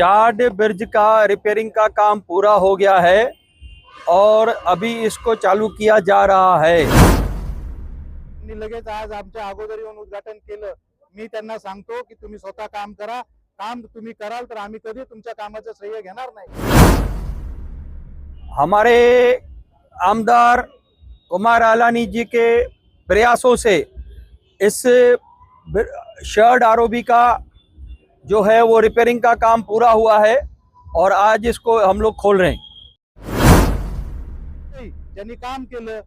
Shard bridge का repairing का काम पूरा हो गया है और अभी इसको चालू किया जा रहा है। त्यांनी लगेच आज आमच्या अगोदर येऊन उद्घाटन केलं. मी त्यांना सांगतो की तुम्ही स्वतः काम करा. काम तुम्ही कराल तर आम्ही कधी तुमच्या कामाचं श्रेय घेणार नाही. हमारे आमदार कुमार आलानी जी के प्रयासों से इस शर्ड आरओबी का जो है वो रिपेयरिंग का काम पूरा हुआ है और आज इसको हम लोग खोल रहे हैं। ज्यांनी काम केलं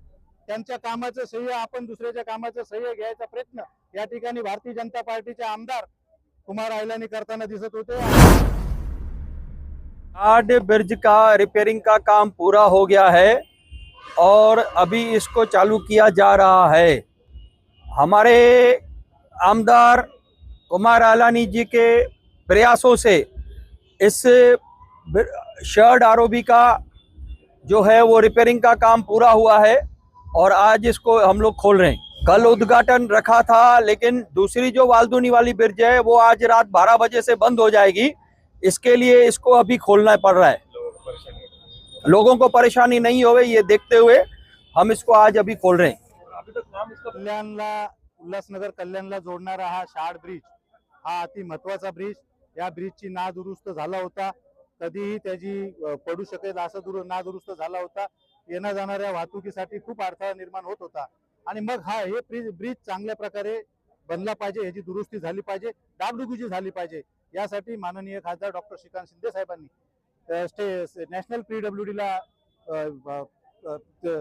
त्यांच्या कामाचं श्रेय आपण दुसऱ्याच्या कामाचं श्रेय घ्यायचा प्रयत्न. या ठिकाणी भारतीय जनता पार्टीचे आमदार कुमार आयलानी करताना दिसत होते. शार्ड ब्रिज का रिपेयरिंग का काम पूरा हो गया है और अभी इसको चालू किया जा रहा है। हमारे आमदार कुमार आलानी जी के प्रयासों से इस शर्ड आरओबी का जो है वो रिपेयरिंग का काम पूरा हुआ है और आज इसको हम लोग खोल रहे हैं। कल उद्घाटन रखा था, लेकिन दूसरी जो वालदुनी वाली ब्रिज है, वो आज रात 12 बजे से बंद हो जाएगी। इसके लिए इसको अभी खोलना पड़ रहा है। लोगों को परेशानी नहीं होवे, ये देखते हुए हम इसको आज अभी खोल रहे हैं। कल्याणला, उल्हासनगर कल्याणला जोडणारा हा शार्ड ब्रिज हा, अति महत्वाचा ब्रिज या ब्रिजची नादुरुस्त झाला होता. कधीही त्याची पडू शकेल असा दुरु नादुरुस्त झाला होता. येण्या जाणाऱ्या वाहतुकीसाठी खूप अडथळा निर्माण होत होता. आणि मग हा हे ब्रिज ब्रिज चांगल्या प्रकारे बनला पाहिजे याची दुरुस्ती झाली पाहिजे डागडुगीची झाली पाहिजे. यासाठी माननीय खासदार डॉक्टर श्रीकांत शिंदे साहेबांनी स्टे नॅशनल पीडब्ल्यू ला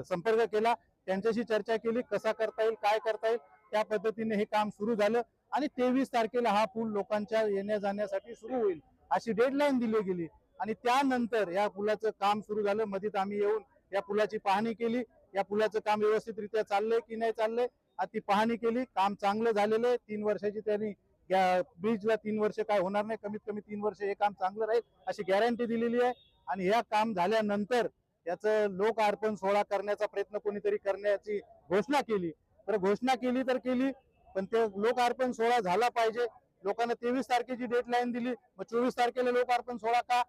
संपर्क केला. त्यांच्याशी चर्चा केली कसा करता येईल काय करता येईल त्या पद्धतीने हे काम सुरू झालं. आणि तेवीस तारखेला हा पूल लोकांच्या येण्या जाण्यासाठी सुरू होईल अशी डेडलाईन दिली गेली. आणि त्यानंतर या पुलाचं काम सुरू झालं. मधीत आम्ही येऊन या पुलाची पाहणी केली. या पुलाचं काम व्यवस्थितरित्या चाललंय की नाही चाललंय? आणि ती पाहणी केली. काम चांगलं झालेलं आहे. तीन वर्षाची त्यांनी या ब्रिजला तीन वर्ष काय होणार नाही. कमीत कमी तीन वर्ष हे काम चांगलं राहील अशी गॅरंटी दिलेली आहे. आणि या काम झाल्यानंतर याचं लोक अर्पण सोहळा करण्याचा प्रयत्न कोणीतरी करण्याची घोषणा केली. तर घोषणा केली तर केली. पण ते लोकार्पण सोहळा झाला पाहिजे. लोकांना तेवीस तारखेची डेडलाईन दिली. मग चोवीस तारखेला लोकार्पण सोहळा का?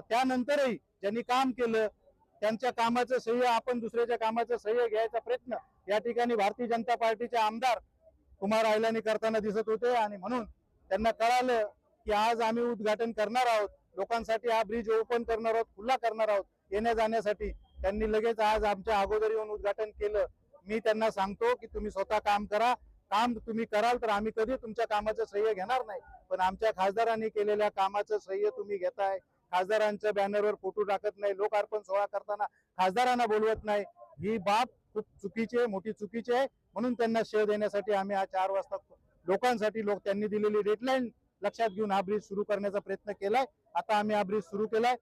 त्यानंतरही ज्यांनी काम केलं त्यांच्या कामाचं सह्य आपण दुसऱ्याच्या कामाचं सह्य घ्यायचा प्रयत्न या ठिकाणी भारतीय जनता पार्टीचे आमदार कुमार आयलानी करताना दिसत होते आणि म्हणून त्यांना कळालं की आज आम्ही उद्घाटन करणार आहोत. लोकांसाठी हा ब्रिज ओपन करणार आहोत खुला करणार आहोत. येण्या जाण्यासाठी त्यांनी लगेच आज आमच्या अगोदर येऊन उद्घाटन केलं. मी त्यांना सांगतो की तुम्ही स्वतः काम करा. काम तुम्ही कराल तर आम्ही कधी तुमच्या कामाचं श्रेय घेणार नाही. पण आमच्या खासदारांनी केलेल्या कामाचं श्रेय तुम्ही घेताय. खासदारांच्या बॅनरवर फोटो टाकत नाही. लोकार्पण सोहळा करताना खासदारांना बोलवत नाही. ही बाब खूप चुकीची आहे मोठी चुकीची आहे. म्हणून त्यांना श्रेय देण्यासाठी आम्ही हा चार वाजता लोकांसाठी लोक त्यांनी दिलेली डेडलाईन लक्षात घेऊन हा ब्रिज सुरू करण्याचा प्रयत्न केलाय. आता आम्ही हा ब्रिज सुरू केलाय.